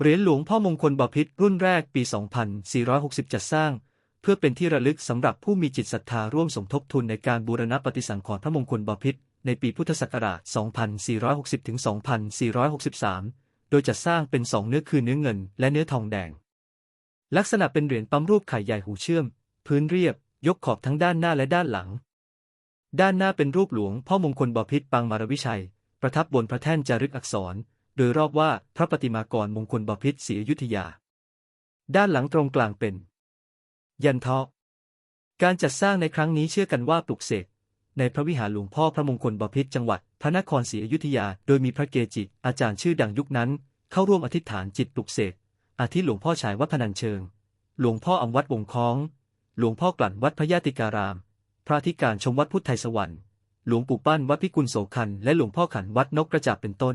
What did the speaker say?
เหรียญหลวงพ่อมงคลบพิตรรุ่นแรกปี 2460 จัดสร้าง เพื่อเป็นที่ระลึกสำหรับผู้มีจิตศรัทธาร่วมสมทบทุนในการบูรณะปฏิสังขรณ์พระมงคลบพิตรในปีพุทธศักราช 2460 ถึง 2463 โดยจัดสร้างเป็นสองเนื้อคือเนื้อเงินและเนื้อทองแดง ลักษณะเป็นเหรียญปั๊มรูปไข่ใหญ่หูเชื่อม พื้นเรียบ ยกขอบทั้งด้านหน้าและด้านหลัง ด้านหน้าเป็นรูปหลวงพ่อมงคลบพิตรปางมารวิชัย ประทับบนพระแท่นจารึกอักษร โดยรอบว่าพระปฏิมากรมงคลบพิตรศรีอยุธยา ด้านหลังตรงกลางเป็น ยันเทาะการจัดสร้างในครั้งนี้เชื่อกันว่าปลุกเสกในพระวิหารหลวงพ่อพระมงคลบพิตรจังหวัดพระนครศรีอยุธยา โดยมีพระเกจิ อาจารย์ชื่อดังยุคนั้น เข้าร่วมอธิษฐานจิตปลุกเสกอาทิหลวงพ่อฉายวัดพนัญเชิง หลวงพ่ออำวัดวงคล้อง หลวงพ่อกลั่นวัดพระยาติการาม พระธิการชมวัดพุทธไทยสวรรค์ หลวงปู่ปั้นวัดพิกุลโสคันและหลวงพ่อขันวัดนกกระจาบเป็นต้น